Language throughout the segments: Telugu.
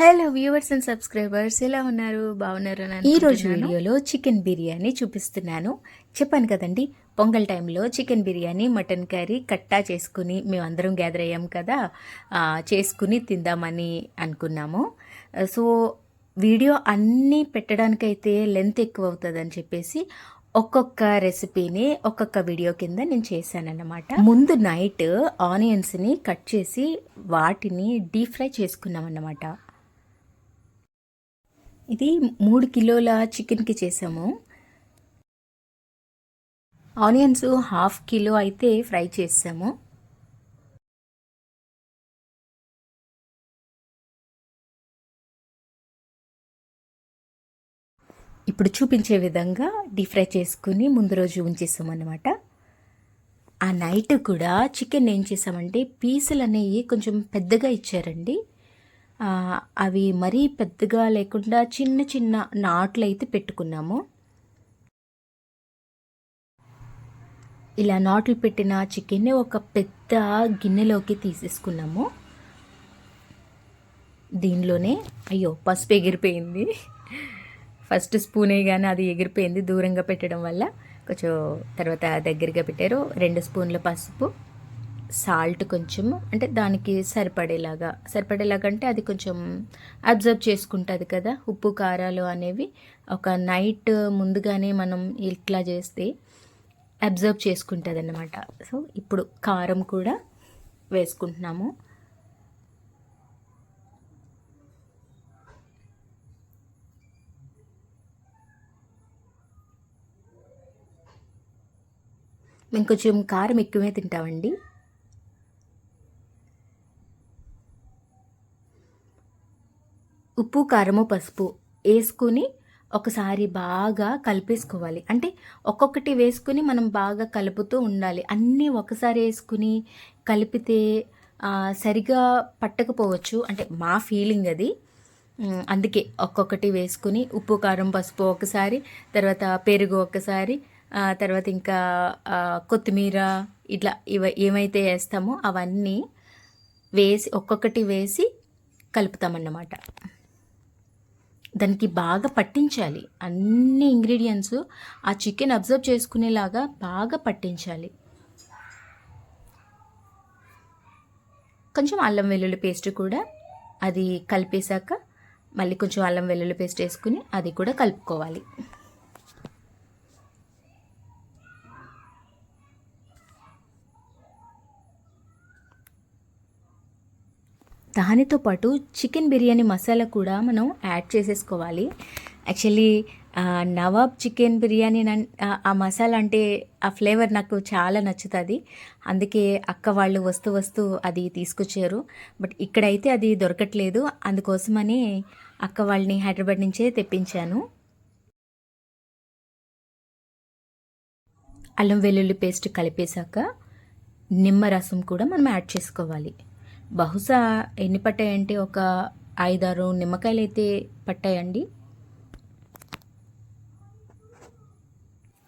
హలో వ్యూవర్స్ అండ్ సబ్స్క్రైబర్స్ ఎలా ఉన్నారు? బాగున్నారు ఈ రోజు వీడియోలో చికెన్ బిర్యానీ చూపిస్తున్నాను. చెప్పాను కదండి పొంగల్ టైంలో చికెన్ బిర్యానీ మటన్ కర్రీ కట్టా చేసుకుని మేమందరం గ్యాదర్ అయ్యాం కదా చేసుకుని తిందామని అనుకున్నాము. సో వీడియో అన్నీ పెట్టడానికైతే లెంత్ ఎక్కువ అవుతుందని చెప్పేసి ఒక్కొక్క రెసిపీని ఒక్కొక్క వీడియో కింద నేను చేశానన్నమాట. ముందు నైట్ ఆనియన్స్ని కట్ చేసి వాటిని డీప్ ఫ్రై చేసుకున్నాం అన్నమాట ఇది మూడు కిలోల చికెన్కి చేసాము. ఆనియన్స్ హాఫ్ కిలో అయితే ఫ్రై చేసాము. ఇప్పుడు చూపించే విధంగా డీప్ ఫ్రై చేసుకుని ముందు రోజు ఉంచేసామన్నమాట. ఆ నైట్ కూడా చికెన్ ఏం చేసామంటే పీసులు అనేవి కొంచెం పెద్దగా ఇచ్చారండి. అవి మరీ పెద్దగా లేకుండా చిన్న చిన్న నాట్లు అయితే పెట్టుకున్నాము. ఇలా నాట్లు పెట్టిన చికెన్ని ఒక పెద్ద గిన్నెలోకి తీసేసుకున్నాము. దీనిలోనే అయ్యో పసుపు ఎగిరిపోయింది. ఫస్ట్ స్పూనే కానీ అది ఎగిరిపోయింది దూరంగా పెట్టడం వల్ల. కొంచెం తర్వాత దగ్గరగా పెట్టారు. రెండు స్పూన్ల పసుపు. సాల్ట్ కొంచెం అంటే దానికి సరిపడేలాగా సరిపడేలాగా అంటే అది కొంచెం అబ్జర్వ్ చేసుకుంటుంది కదా ఉప్పు కారాలు అనేవి. ఒక నైట్ ముందుగానే మనం ఇట్లా చేస్తే అబ్జర్వ్ చేసుకుంటుంది అన్నమాట సో ఇప్పుడు కారం కూడా వేసుకుంటున్నాము. మేము కొంచెం కారం ఎక్కువే తింటామండి. ఉప్పు కారము పసుపు వేసుకుని ఒకసారి బాగా కలిపేసుకోవాలి. అంటే ఒక్కొక్కటి వేసుకుని మనం బాగా కలుపుతూ ఉండాలి. అన్నీ ఒకసారి వేసుకుని కలిపితే సరిగా పట్టకపోవచ్చు. అంటే మా ఫీలింగ్ అది. అందుకే ఒక్కొక్కటి వేసుకుని ఉప్పు కారం పసుపు ఒకసారి తర్వాత పెరుగు ఒకసారి తర్వాత ఇంకా కొత్తిమీర ఇట్లా ఇవ ఏమైతే వేస్తామో అవన్నీ వేసి ఒక్కొక్కటి వేసి కలుపుతామన్నమాట. దానికి బాగా పట్టించాలి. అన్ని ఇంగ్రీడియంట్స్ ఆ చికెన్ అబ్జర్వ్ చేసుకునేలాగా బాగా పట్టించాలి. కొంచెం అల్లం వెల్లుల్లి పేస్ట్ కూడా అది కలిపేశాక మళ్ళీ కొంచెం అల్లం వెల్లుల్లి పేస్ట్ వేసుకుని అది కూడా కలుపుకోవాలి. దానితో పాటు చికెన్ బిర్యానీ మసాలా కూడా మనం యాడ్ చేసేసుకోవాలి. యాక్చువల్లీ నవాబ్ చికెన్ బిర్యానీ నన్- ఆ, ఆ మసాలా అంటే ఆ ఫ్లేవర్ నాకు చాలా నచ్చుతుంది. అందుకే అక్క వాళ్ళు వస్తూ వస్తూ అది తీసుకొచ్చారు. బట్ ఇక్కడైతే అది దొరకట్లేదు. అందుకోసమని అక్క వాళ్ళని హైదరాబాద్ నుంచే తెప్పించాను. అల్లం వెల్లుల్లి పేస్ట్ కలిపేశాక నిమ్మరసం కూడా మనం యాడ్ చేసుకోవాలి. బహుశా ఎన్ని పట్టాయంటే ఒక ఐదారు నిమ్మకాయలు అయితే పట్టాయండి.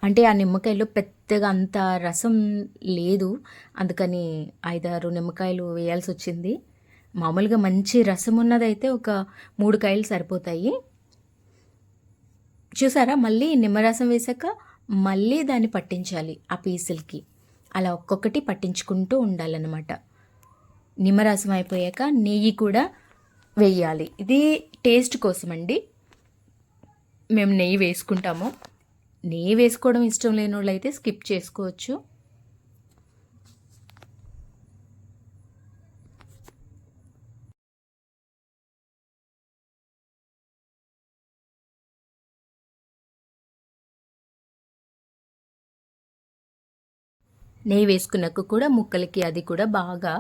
అంటే ఆ నిమ్మకాయలో పెద్దగా అంత రసం లేదు. అందుకని ఐదారు నిమ్మకాయలు వేయాల్సి వచ్చింది మామూలుగా మంచి రసం ఉన్నదైతే ఒక మూడు కాయలు సరిపోతాయి. చూసారా? మళ్ళీ నిమ్మరసం వేసాక మళ్ళీ దాన్ని పట్టించాలి ఆ పీసులకి. అలా ఒక్కొక్కటి పట్టించుకుంటూ ఉండాలన్నమాట. నిమ్మరసం అయిపోయాక నెయ్యి కూడా వేయాలి. ఇది టేస్ట్ కోసం అండి మేము నెయ్యి వేసుకుంటాము. నెయ్యి వేసుకోవడం ఇష్టం లేని వాళ్ళు అయితే స్కిప్ చేసుకోవచ్చు. నెయ్యి వేసుకున్నాక కూడా ముక్కలకి అది కూడా బాగా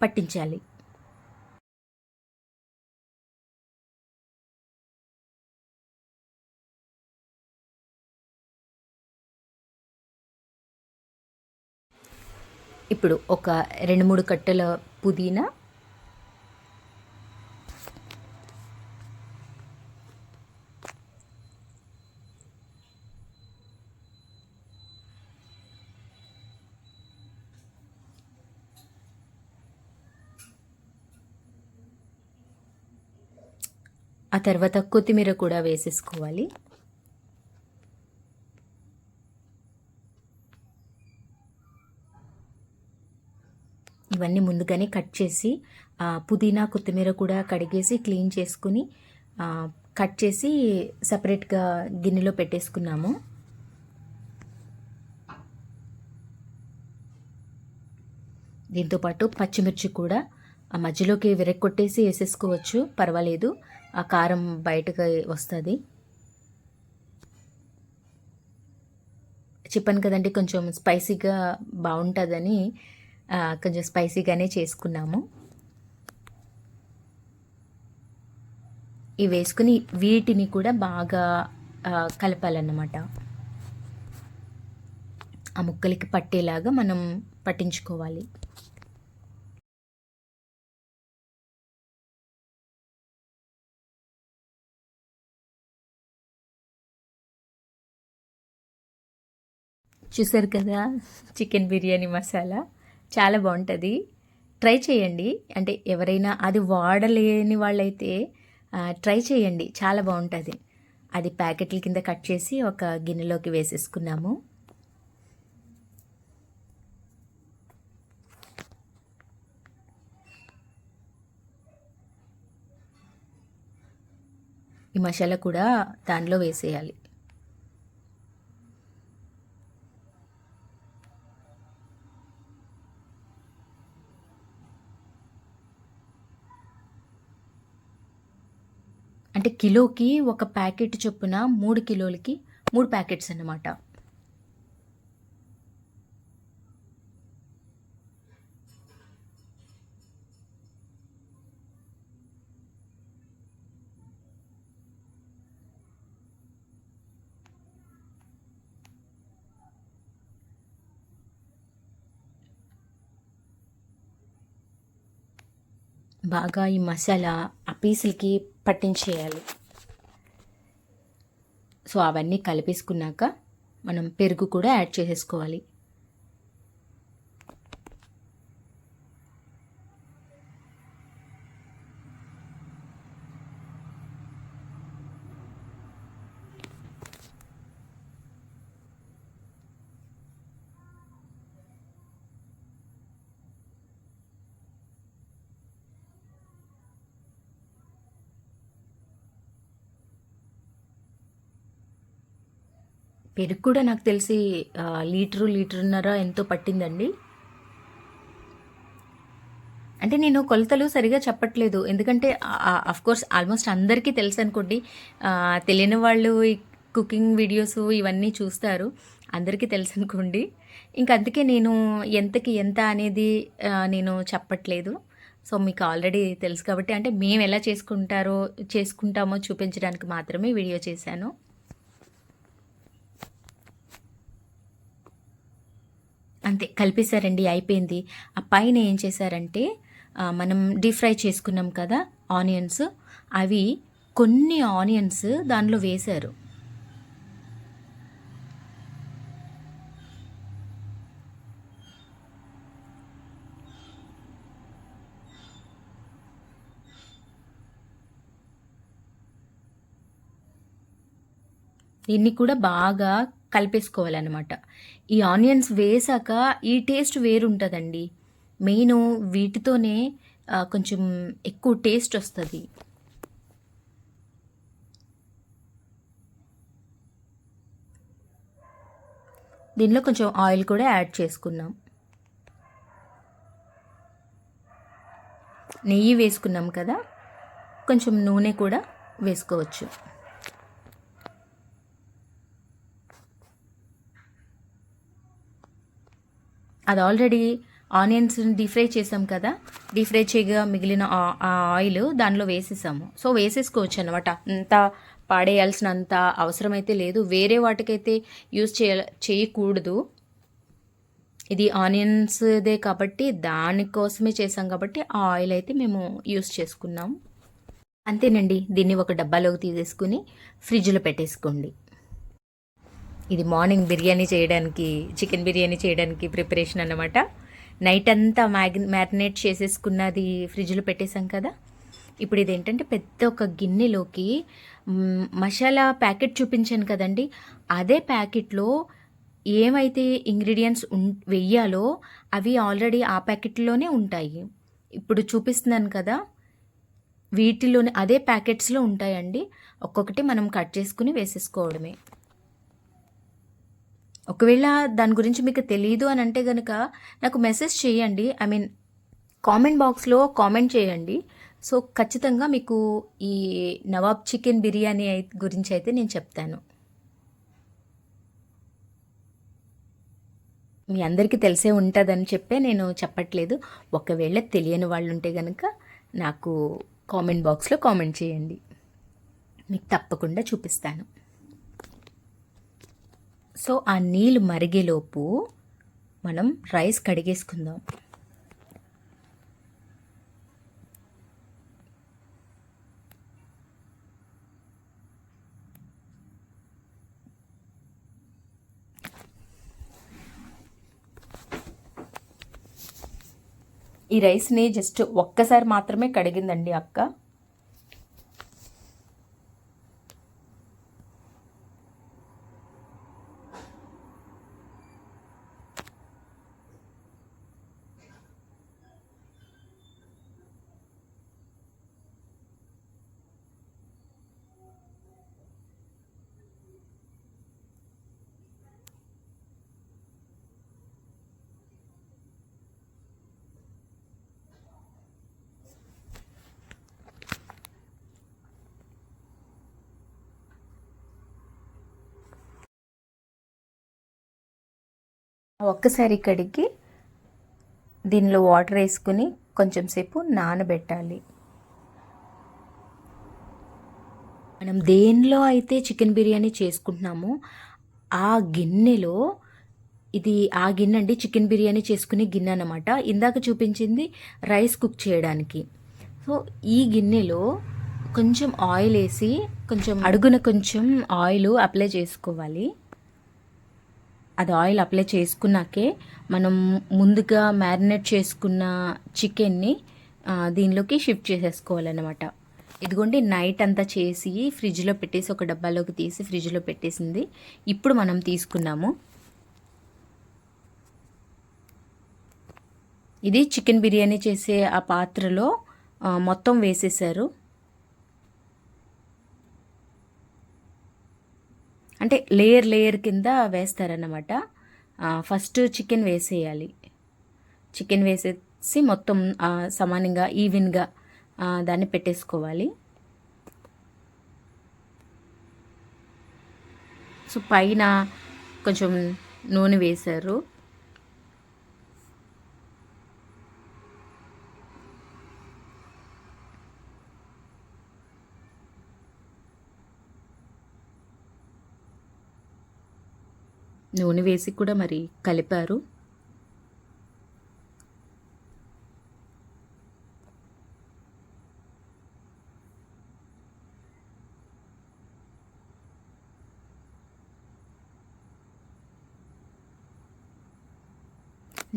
పట్టించాలి. ఇప్పుడు ఒక రెండు మూడు కట్టెల పుదీనా ఆ తర్వాత కొత్తిమీర కూడా వేసేసుకోవాలి. ఇవన్నీ ముందుగానే కట్ చేసి పుదీనా కొత్తిమీర కూడా కడిగేసి క్లీన్ చేసుకుని కట్ చేసి సపరేట్గా గిన్నెలో పెట్టేసుకున్నాము. దీంతోపాటు పచ్చిమిర్చి కూడా ఆ మధ్యలోకి విరగొట్టేసి వేసేసుకోవచ్చు. పర్వాలేదు. ఆ కారం బయటకు వస్తుంది. చెప్పాను కదండి కొంచెం స్పైసీగా బాగుంటుందని కొంచెం స్పైసీగానే చేసుకున్నాము. ఇవి వేసుకుని వీటిని కూడా బాగా కలపాలన్నమాట. ఆ ముక్కలకి పట్టేలాగా మనం పట్టించుకోవాలి. చూసారు కదా చికెన్ బిర్యానీ మసాలా? చాలా బాగుంటుంది. ట్రై చేయండి. అంటే ఎవరైనా అది వాడలేని వాళ్ళైతే ట్రై చేయండి. చాలా బాగుంటుంది. అది ప్యాకెట్ల కింద కట్ చేసి ఒక గిన్నెలోకి వేసేసుకున్నాము. ఈ మసాలా కూడా దానిలో వేసేయాలి. అంటే కిలోకి ఒక ప్యాకెట్ చొప్పున మూడు కిలోలకి మూడు ప్యాకెట్స్ అన్నమాట. బాగా ఈ మసాలా ఆ పీసులకి పట్టించేయాలి. సో అవన్నీ కలిపేసుకున్నాక మనం పెరుగు కూడా యాడ్ చేసేసుకోవాలి. పెరుగు కూడా నాకు తెలిసి లీటరు లీటరున్నర ఎంతో పట్టిందండి. అంటే నేను కొలతలు సరిగా చెప్పట్లేదు. ఎందుకంటే కోర్స్ ఆల్మోస్ట్ అందరికీ తెలుసు అనుకోండి తెలియని వాళ్ళు ఈ కుకింగ్ వీడియోస్ ఇవన్నీ చూస్తారు. అందరికీ తెలుసు అనుకోండి. ఇంక అందుకే నేను ఎంతకి ఎంత అనేది నేను చెప్పట్లేదు. సో మీకు ఆల్రెడీ తెలుసు కాబట్టి అంటే మేము ఎలా చేసుకుంటారో చేసుకుంటామో చూపించడానికి మాత్రమే వీడియో చేశాను. అంతే కలిపేశారండి అయిపోయింది. ఆ పైన ఏం చేశారంటే మనం డీప్ ఫ్రై చేసుకున్నాం కదా ఆనియన్స్. అవి కొన్ని ఆనియన్స్ దానిలో వేశారు. దీన్ని కూడా బాగా కలిపేసుకోవాలన్నమాట. ఈ ఆనియన్స్ వేసాక ఈ టేస్ట్ వేరుంటుందండి. మెయిన్ వీటితోనే కొంచెం ఎక్కువ టేస్ట్ వస్తుంది. దీనిలో కొంచెం ఆయిల్ కూడా యాడ్ చేసుకున్నాం నెయ్యి వేసుకున్నాం కదా కొంచెం నూనె కూడా వేసుకోవచ్చు. అది ఆల్రెడీ ఆనియన్స్ డీప్ ఫ్రై చేసాం కదా. డీప్ ఫ్రై చేయగా మిగిలిన ఆ- ఆయిల్ దానిలో వేసేసాము. సో వేసేసుకోవచ్చు అనమాట అంత పాడేయాల్సినంత అవసరం అయితే లేదు. వేరే వాటికైతే యూజ్ చేయ చేయకూడదు. ఇది ఆనియన్స్దే కాబట్టి దానికోసమే చేసాం కాబట్టి ఆ ఆయిల్ అయితే మేము యూజ్ చేసుకున్నాం. అంతేనండి. దీన్ని ఒక డబ్బాలోకి తీసేసుకుని ఫ్రిడ్జ్లో పెట్టేసుకోండి. ఇది మార్నింగ్ బిర్యానీ చేయడానికి చికెన్ బిర్యానీ చేయడానికి ప్రిపరేషన్ అన్నమాట. నైట్ అంతా మ్యాగి మ్యారినేట్ చేసేసుకున్నది ఫ్రిడ్జ్లో పెట్టేసాం కదా. ఇప్పుడు ఇదేంటంటే పెద్ద ఒక గిన్నెలోకి మసాలా ప్యాకెట్ చూపించాను కదండి. అదే ప్యాకెట్లో ఏమైతే ఇంగ్రీడియంట్స్ ఉన్ వెయ్యాలో అవి ఆల్రెడీ ఆ ప్యాకెట్లోనే ఉంటాయి. ఇప్పుడు చూపిస్తున్నాను కదా వీటిలోనే అదే ప్యాకెట్స్లో ఉంటాయండి. ఒక్కొక్కటి మనం కట్ చేసుకుని వేసేసుకోవడమే. ఒకవేళ దాని గురించి మీకు తెలియదు అని అంటే కనుక నాకు మెసేజ్ చేయండి. ఐ మీన్ కామెంట్ బాక్స్లో కామెంట్ చేయండి. సో ఖచ్చితంగా మీకు ఈ నవాబ్ చికెన్ బిర్యానీ అయి- గురించి అయితే నేను చెప్తాను. మీ అందరికీ తెలిసే ఉంటుందని చెప్పే నేను చెప్పట్లేదు. ఒకవేళ తెలియని వాళ్ళు ఉంటే కనుక నాకు కామెంట్ బాక్స్లో కామెంట్ చేయండి. మీకు తప్పకుండా చూపిస్తాను. సో ఆ నీళ్ళు మరిగేలోపు మనం రైస్ కడిగేసుకుందాం. ఈ రైస్ని జస్ట్ ఒక్కసారి మాత్రమే కడిగిందండి అక్క. ఒక్కసారి కడిగి దీనిలో వాటర్ వేసుకుని కొంచెం సేపు నానబెట్టాలి. మనం దేనిలో అయితే చికెన్ బిర్యానీ చేసుకుంటున్నామో ఆ గిన్నెలో ఇది ఆ గిన్నె అండి చికెన్ బిర్యానీ చేసుకునే గిన్నె అనమాట ఇందాక చూపించింది రైస్ కుక్ చేయడానికి. సో ఈ గిన్నెలో కొంచెం ఆయిల్ వేసి కొంచెం అడుగున కొంచెం ఆయిల్ అప్లై చేసుకోవాలి. అది ఆయిల్ అప్లై చేసుకున్నాకే మనం ముందుగా మ్యారినేట్ చేసుకున్న చికెన్ని దీనిలోకి షిఫ్ట్ చేసేసుకోవాలన్నమాట. ఇదిగోండి నైట్ అంతా చేసి ఫ్రిడ్జ్లో పెట్టేసి ఒక డబ్బాలోకి తీసి ఫ్రిడ్జ్లో పెట్టేసింది. ఇప్పుడు మనం తీసుకున్నాము. ఇది చికెన్ బిర్యానీ చేసే ఆ పాత్రలో మొత్తం వేసేసారు అంటే లేయర్ లేయర్ కింద వేస్తారన్నమాట. ఫస్ట్ చికెన్ వేసేయాలి. చికెన్ వేసేసి మొత్తం సమానంగా ఈవెన్గా దాన్ని పెట్టేసుకోవాలి. సో పైన కొంచెం నూనె వేశారు. నూనె వేసి కూడా మరి కలిపారు.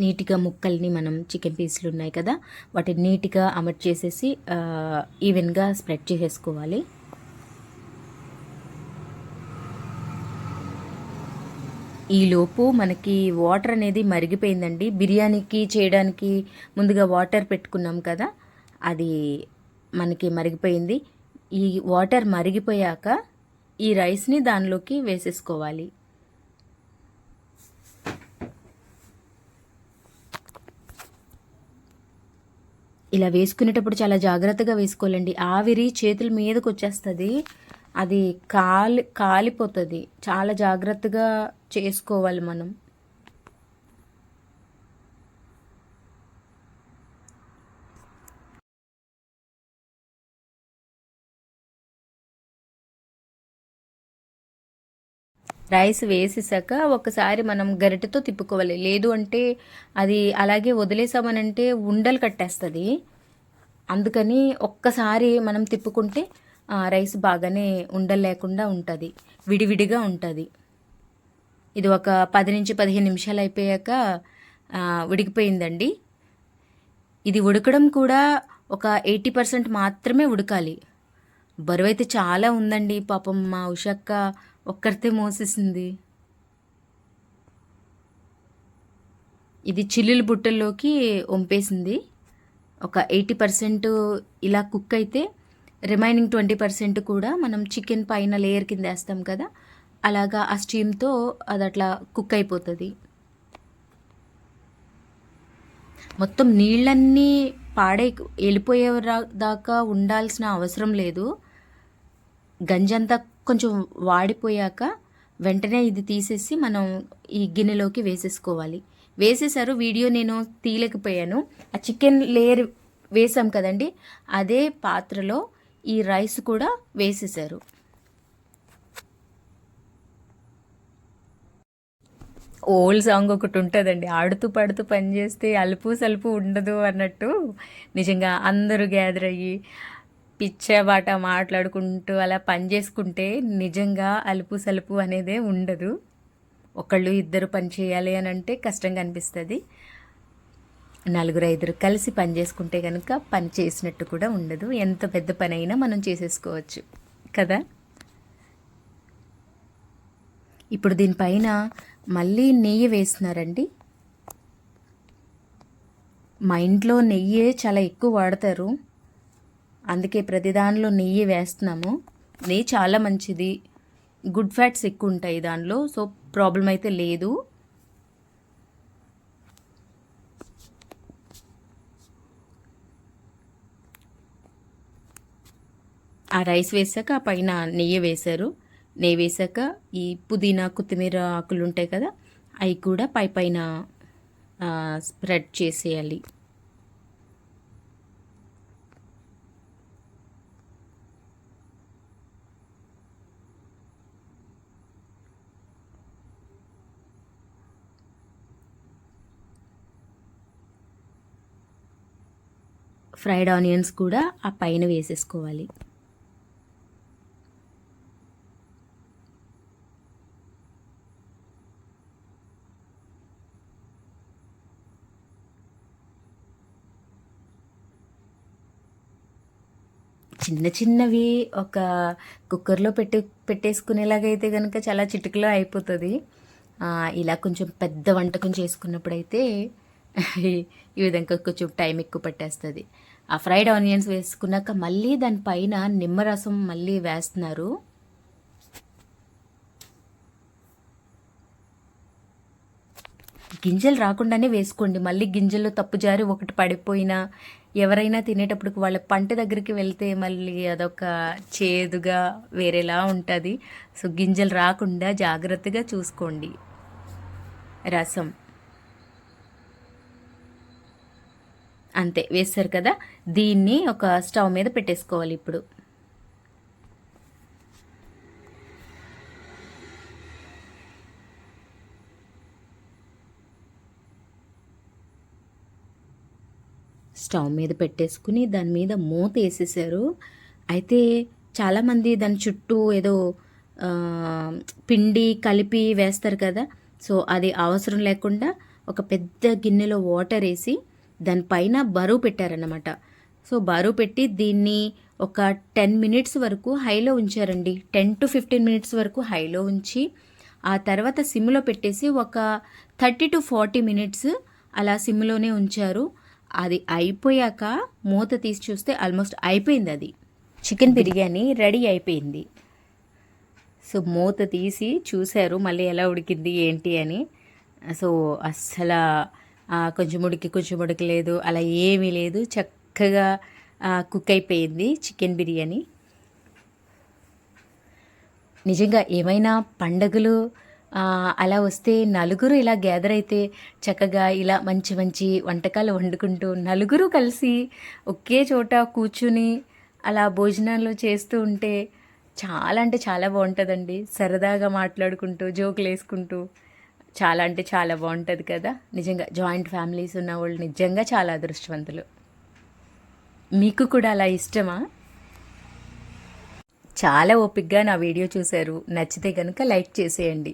నీట్గా ముక్కల్ని మనం చికెన్ పీసులు ఉన్నాయి కదా వాటిని నీట్గా అమర్చేసేసి ఈవెన్గా స్ప్రెడ్ చేసేసుకోవాలి. ఈలోపు మనకి వాటర్ అనేది మరిగిపోయిందండి. బిర్యానీకి చేయడానికి ముందుగా వాటర్ పెట్టుకున్నాం కదా అది మనకి మరిగిపోయింది. ఈ వాటర్ మరిగిపోయాక ఈ రైస్ని దానిలోకి వేసేసుకోవాలి. ఇలా వేసుకునేటప్పుడు చాలా జాగ్రత్తగా వేసుకోవాలండి. ఆవిరి చేతుల మీదకి వచ్చేస్తుంది అది కాలి కాలిపోతుంది. చాలా జాగ్రత్తగా చేసుకోవాలి మనం. రైస్ వేసేసాక ఒకసారి మనం గరిటెతో తిప్పుకోవాలి. లేదు అంటే అది అలాగే వదిలేసామనంటే ఉండలు కట్టేస్తుంది. అందుకని ఒక్కసారి మనం తిప్పుకుంటే రైస్ బాగానే ఉండలేకుండా ఉంటుంది. విడివిడిగా ఉంటుంది. ఇది ఒక పది నుంచి పదిహేను నిమిషాలు అయిపోయాక ఉడికిపోయిందండి. ఇది ఉడకడం కూడా ఒక ఎయిటీ పర్సెంట్ మాత్రమే ఉడకాలి. బరువు అయితే చాలా ఉందండి పాపం మా ఉషక్క ఒక్కరితే మోసేసింది. ఇది చిల్లులు బుట్టల్లోకి వంపేసింది ఒక ఎయిటీ పర్సెంట్ ఇలా కుక్ అయితే రిమైనింగ్ ట్వంటీ పర్సెంట్ కూడా మనం చికెన్ పైన లేయర్ కింద వేస్తాం కదా అలాగా ఆ స్టీమ్తో అది అట్లా కుక్ అయిపోతుంది. మొత్తం నీళ్ళన్నీ పాడే వెళ్ళిపోయే రా- దాకా ఉండాల్సిన అవసరం లేదు. గంజంతా కొంచెం వాడిపోయాక వెంటనే ఇది తీసేసి మనం ఈ గిన్నెలోకి వేసేసుకోవాలి. వేసేసారు వీడియో నేను తీయలేకపోయాను. ఆ చికెన్ లేయర్ వేసాం కదండి అదే పాత్రలో ఈ రైస్ కూడా వేసేసారు ఓల్డ్ సాంగ్ ఒకటి ఉంటుందండి. ఆడుతూ పాడుతూ పని చేస్తే అలుపు సలుపు ఉండదు అన్నట్టు నిజంగా అందరూ గ్యాదర్ అయ్యి పిచ్చబాట మాట్లాడుకుంటూ అలా పని చేసుకుంటే నిజంగా అలుపు సలుపు అనేదే ఉండదు. ఒకళ్ళు ఇద్దరు పని చేయాలి అని అంటే కష్టంగా అనిపిస్తుంది. నలుగురు ఐదురు కలిసి పని చేసుకుంటే కనుక పని చేసినట్టు కూడా ఉండదు. ఎంత పెద్ద పని అయినా మనం చేసేసుకోవచ్చు. కదా? ఇప్పుడు దీనిపైన మళ్ళీ నెయ్యి వేస్తున్నారండి. మా ఇంట్లో నెయ్యి చాలా ఎక్కువ వాడతారు. అందుకే ప్రతి దానిలో నెయ్యి వేస్తున్నాము. నెయ్యి చాలా మంచిది. గుడ్ ఫ్యాట్స్ ఎక్కువ ఉంటాయి దానిలో సో ప్రాబ్లం అయితే లేదు. ఆ రైస్ వేసాక ఆ పైన నెయ్యి వేశారు. నెయ్యి వేసాక ఈ పుదీనా కొత్తిమీర ఆకులు ఉంటాయి కదా అవి కూడా పై పైన స్ప్రెడ్ చేసేయాలి. ఫ్రైడ్ ఆనియన్స్ కూడా ఆ పైన వేసేసుకోవాలి. చిన్న చిన్నవి ఒక కుక్కర్లో పెట్టి పెట్టేసుకునేలాగైతే కనుక చాలా చిటికలో అయిపోతుంది. ఇలా కొంచెం పెద్ద వంటకం చేసుకున్నప్పుడైతే ఈ విధంగా కొంచెం టైం ఎక్కువ పట్టేస్తుంది. ఆ ఫ్రైడ్ ఆనియన్స్ వేసుకున్నాక మళ్ళీ దానిపైన నిమ్మరసం మళ్ళీ వేస్తున్నారు. గింజలు రాకుండానే వేసుకోండి. మళ్ళీ గింజలు తప్పు జారి ఒకటి పడిపోయినా ఎవరైనా తినేటప్పుడు వాళ్ళ పంట దగ్గరికి వెళ్తే మళ్ళీ అదొక చేదుగా వేరేలా ఉంటుంది. సో గింజలు రాకుండా జాగ్రత్తగా చూసుకోండి. రసం. అంతే వేస్తారు కదా? దీన్ని ఒక స్టవ్ మీద పెట్టేసుకోవాలి ఇప్పుడు. స్టవ్ మీద పెట్టేసుకుని దాని మీద మూత వేసేసారు. అయితే చాలామంది దాని చుట్టూ ఏదో పిండి కలిపి వేస్తారు కదా. సో అది అవసరం లేకుండా ఒక పెద్ద గిన్నెలో వాటర్ వేసి దానిపైన బరువు పెట్టారన్నమాట. సో బరువు పెట్టి దీన్ని ఒక టెన్ మినిట్స్ వరకు హైలో ఉంచారండి. టెన్ టు ఫిఫ్టీన్ మినిట్స్ వరకు హైలో ఉంచి ఆ తర్వాత సిమ్లో పెట్టేసి ఒక థర్టీ టు ఫార్టీ మినిట్స్ అలా సిమ్లోనే ఉంచారు. అది అయిపోయాక మూత తీసి చూస్తే ఆల్మోస్ట్ అయిపోయింది అది. చికెన్ బిర్యానీ రెడీ అయిపోయింది. సో మూత తీసి చూశారు మళ్ళీ ఎలా ఉడికింది ఏంటి అని. సో అస్సలు కొంచెం ఉడికి కొంచెం ఉడకలేదు అలా ఏమీ లేదు. చక్కగా కుక్ అయిపోయింది చికెన్ బిర్యానీ. నిజంగా ఏమైనా పండగలు అలా వస్తే నలుగురు ఇలా గ్యాదర్ అయితే చక్కగా ఇలా మంచి మంచి వంటకాలు వండుకుంటూ నలుగురు కలిసి ఒకే చోట కూర్చుని అలా భోజనాలు చేస్తూ ఉంటే చాలా అంటే చాలా బాగుంటుందండి. సరదాగా మాట్లాడుకుంటూ జోకులు వేసుకుంటూ చాలా అంటే చాలా బాగుంటుంది కదా. నిజంగా జాయింట్ ఫ్యామిలీస్ ఉన్న వాళ్ళు నిజంగా చాలా అదృష్టవంతులు. మీకు కూడా అలా ఇష్టమా? చాలా ఓపిక్గా నా వీడియో చూశారు. నచ్చితే కనుక లైక్ చేసేయండి.